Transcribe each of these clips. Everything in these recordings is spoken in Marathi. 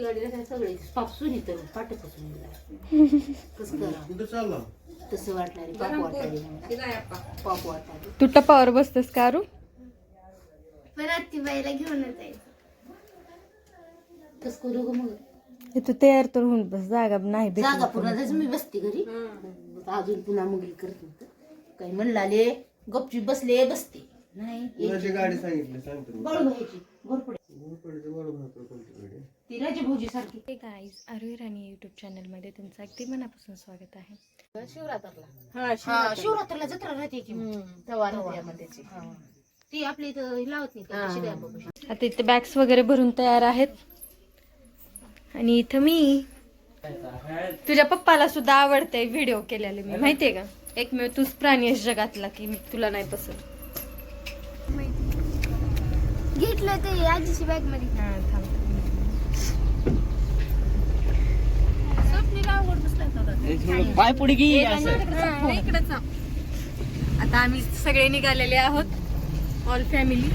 सगळे पापसून इथं पाठपासून कसं करा? कुठं चालला. तसं वाटणार पाप तू टपावर बसतेस का अरू? पण आत्तीबाईला घेऊनच जायचं कसं करू ग मग. हे तू तयार तर होऊन बस जागा नाही भेटली जागा पुन्हा. जायचं मी बसते घरी. अजून पुन्हा मग करत. काही म्हणलाले गपचूप बसले बसते. नाही गाडी सांगितली? सांगतो. बळू घोरपडे बळू भाकर कोणती गाडी ती राजा भाऊजी सारखी हे गाईज आरोही राणी युट्यूब चॅनलमध्ये तुमचं अगदी मनापासून स्वागत आहे. शिवरात्रला. हा शिवरात्रला. जत्रा राहते की तेव्हा त्याची. ती आपली इथं हे लावत नाही का शिड्या बघू. आता इथे बॅग्स वगैरे भरून तयार आहेत. आणि इथं मी तुझ्या पप्पाला सुद्धा आवडते व्हिडिओ केलेले मी. माहितीये का? एकमेव तूच प्राणी आहेस जगातला की मी तुला नाही पसंत. घेतलं ते आजीची बॅगमध्ये. हा थांब स्वप्नीला आवड बसला होता पाय पुढे घे इकडंच. आता आम्ही सगळे निघालेले आहोत. ऑल फॅमिली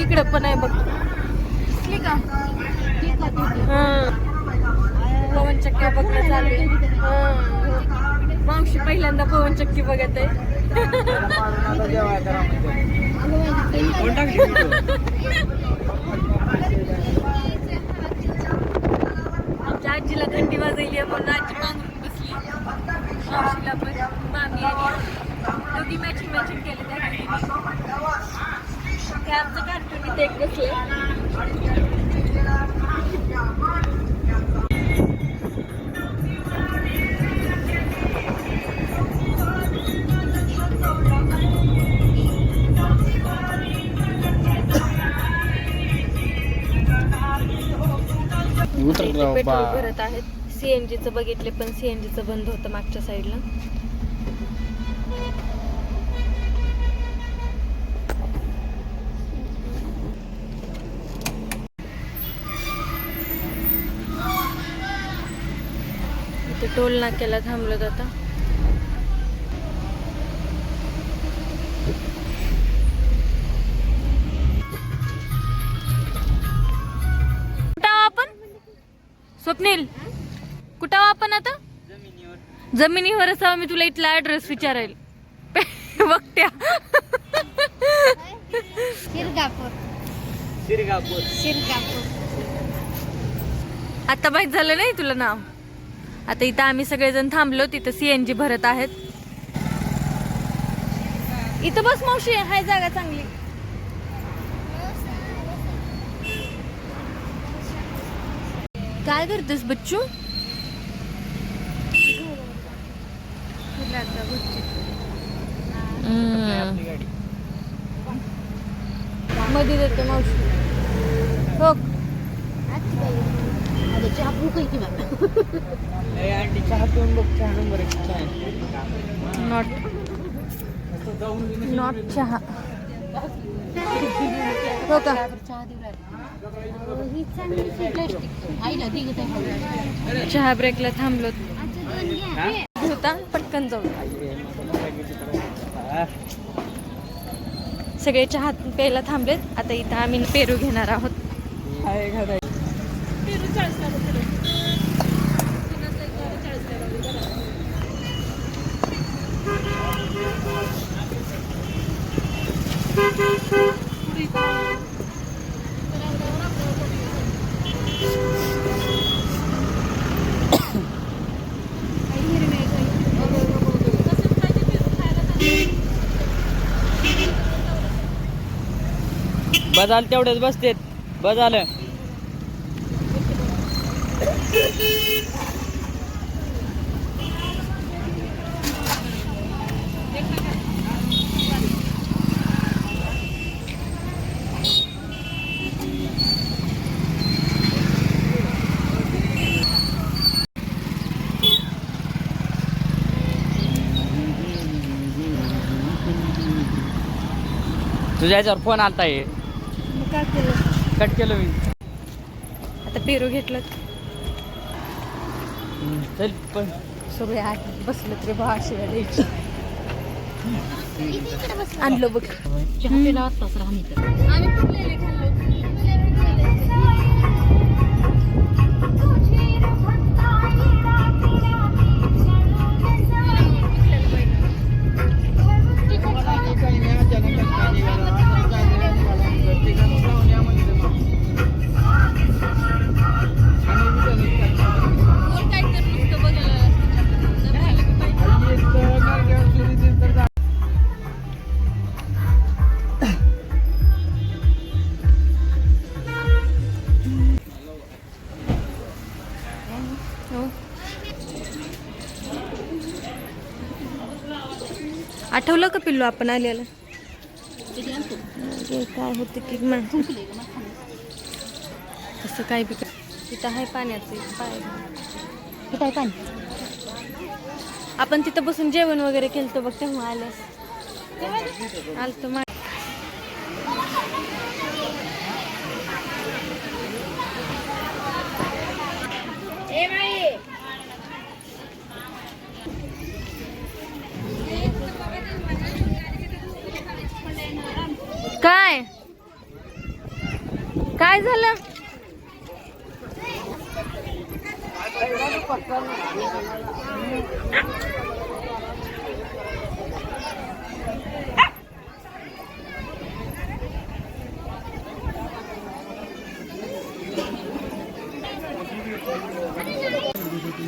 इकडे पण आहे बघ. हा. पवन चक्क्या बघणं चालू आहे. मावशी पहिल्यांदा पवन चक्की बघत आहे. आमच्या आजीला थंडी वाजली आहे म्हणून आजी मागून बसली. मावशीला पण मामी आणि दोघी मॅचिंग मॅचिंग केले त्या आमचं कार्टून इथे एक बसले उतर इथे राव पेट्रोल बा भरत आहेत. सीएनजीचं बघितले पण सीएनजीचं बंद होतं मागच्या साईडला. इथे टोल नाक्याला थांबलो आता. स्वप्नील कुठं आहो आपण आता? जमिनीवर असावं मी तुला इथला ऍड्रेस विचारेल. बघत्या. शिरगापूर. शिरगापूर. शिरगापूर. आता माहीत झालं नाही तुला नाव? आता इथं आम्ही सगळेजण थांबलो तिथं सीएनजी भरत आहेत. इथं बस मावशी हाय जागा चांगली. काय करतेस बच्चू. मध्ये देते मावशी। हो। चहा पिऊ की चहा पिऊन बघ चहा नंबर. नॉट नॉट चहा. हो का? चहा देऊ चहा ब्रेकला थांबलो. होता पटकन जाऊ. सगळे चहा प्यायला थांबलेत. आता इथं आम्ही पेरू घेणार आहोत. बजाल तेवढेच बसतेत बजाल. तुझ्या याच्यावर फोन आलता आहे कट केलं. मी. आता पेरू घेतलं. चल पण. सगळे आहे बसलं तरी बा शिवाय द्यायची. आणलं बघ. चहा पिला वाजताच राहणी तर. आम्ही हो. आठवलं का पिल्लू आपण आलेलं? काय होतं की मा- असं काय बी तिथं आहे पाण्याचं पाय. काय पाणी? आपण तिथं बसून जेवण वगैरे केलं बघ तेव्हा आलं आलतो मा काय? काय झालं?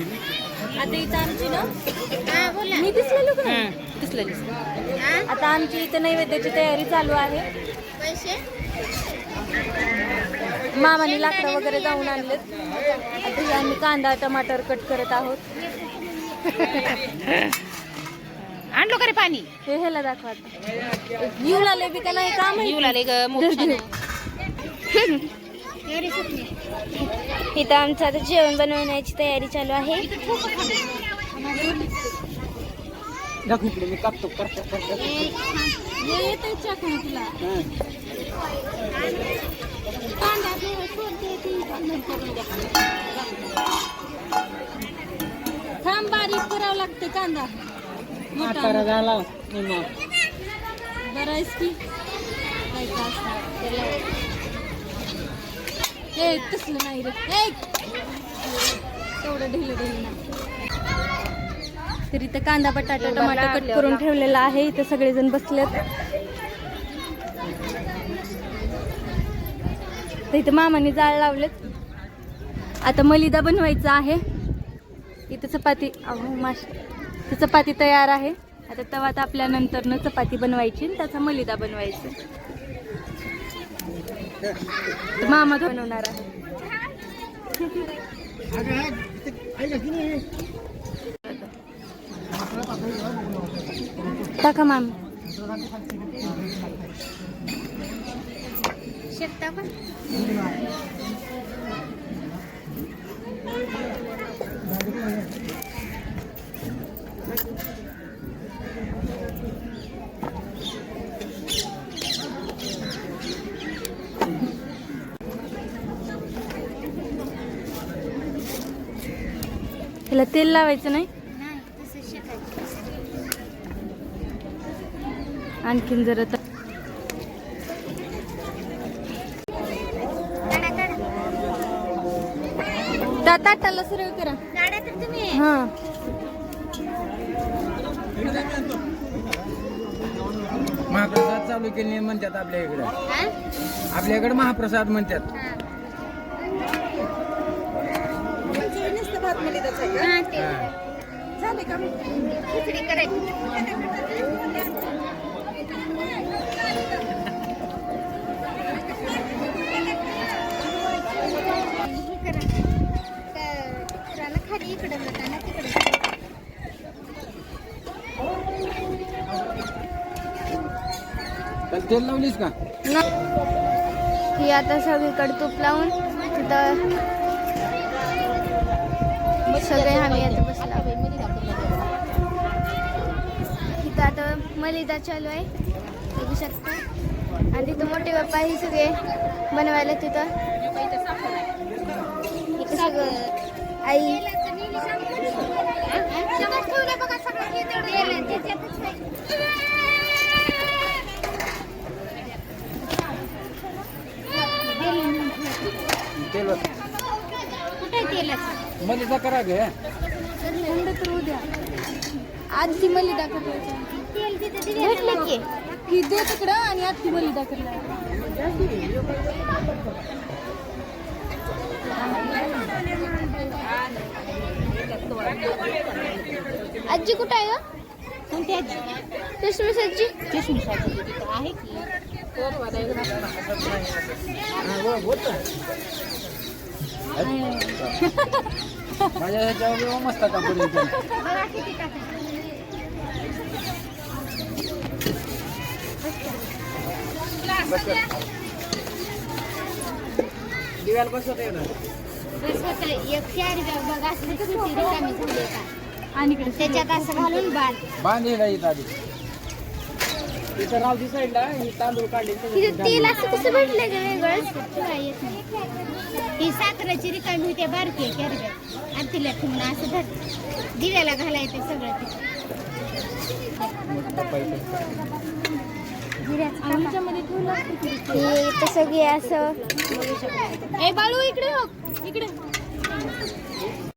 आता इथं आमची ना मी दिसलेलो का? दिसलेली आता आमची इथं नैवेद्याची तयारी चालू आहे. मामाने लाकडं वगैरे जाऊन आणलेत. आता हे आम्ही कांदा टमाटर कट करत आहोत. आणलो का रे पाणी? हे ह्याला दाखवा आता. येऊ लागले बी का नाही? काम येऊ लागले ग. इथं आमचं आता जेवण बनवण्याची तयारी चालू आहे. मी कापतो थांब बारीक करावं लागतं कांदा. मोठा. झाला. निम्मा. बरं आहेस की? काय ए तसलं नाही रे. तेवढं ढिलं ढिलं नाही. तर इथं कांदा बटाटा टमाटर कट करून ठेवलेला आहे. इथं सगळेजण बसलेत. तर इथं मामाने जाळ लावलेत. आता मलिदा बनवायचा आहे. इथं चपाती अहो माश. चपाती तयार आहे. आता तवा तापल्यानंतर चपाती बनवायची आणि त्याचा मलिदा बनवायचा. मामा बनवणार आहे. टाका मामी. शकता पण? ह्याला तेल लावायचं नाही? नाही तसं शिकायचं आणखीन जरा ताटाला सरळ करा काढा तर तुम्ही हा. महाप्रसाद चालू केले म्हणतात आपल्या इकडे. हा? आपल्याकडे महाप्रसाद म्हणतात. हा. हा. खिचडी करायची हे खाली इकडं तिकडं तेल लावलीस का ही आता सगळीकडे तूप लावून तिथं सगळे आम्ही आता बसला. इथं आता मलिदा चालू आहे. बघू शकता. आणि तिथं मोठे बाप्पा हे सगळे बनवायला तिथं. सगळं. आई. मलीचा करा गे थंड तर उद्या आज ती मली दाखवतो भेटले की ही दे तिकडं आणि आत ती मलिदा करला आजी कुठं आहे ग कोणती आजी क्रिसमस आजी किशमिशाची तिथं आहे की. माझ्या ह्याच्यावर मस्त का पुढे बघा किती टाकायचं दिव्याला बसवता येणार. बस होतं एक चार बघा असली किती रिकामी झाली का आणि त्याच्यात असं घालून बांध. बांधलेला इथं आधी. इथं राव दिसायला ही तांदूळ काढले तिथं तेल असं कसं भेटलं ग? वेगळंच तुला येत नाही ही साखरेची रिकामी होते बारकी आहे कॅरबॅट आणि तिला ठेवून असं धर दिव्याला घालायचं सगळं. हे इथं सगळे असं. ए बाळू इकडे हो. इकडे.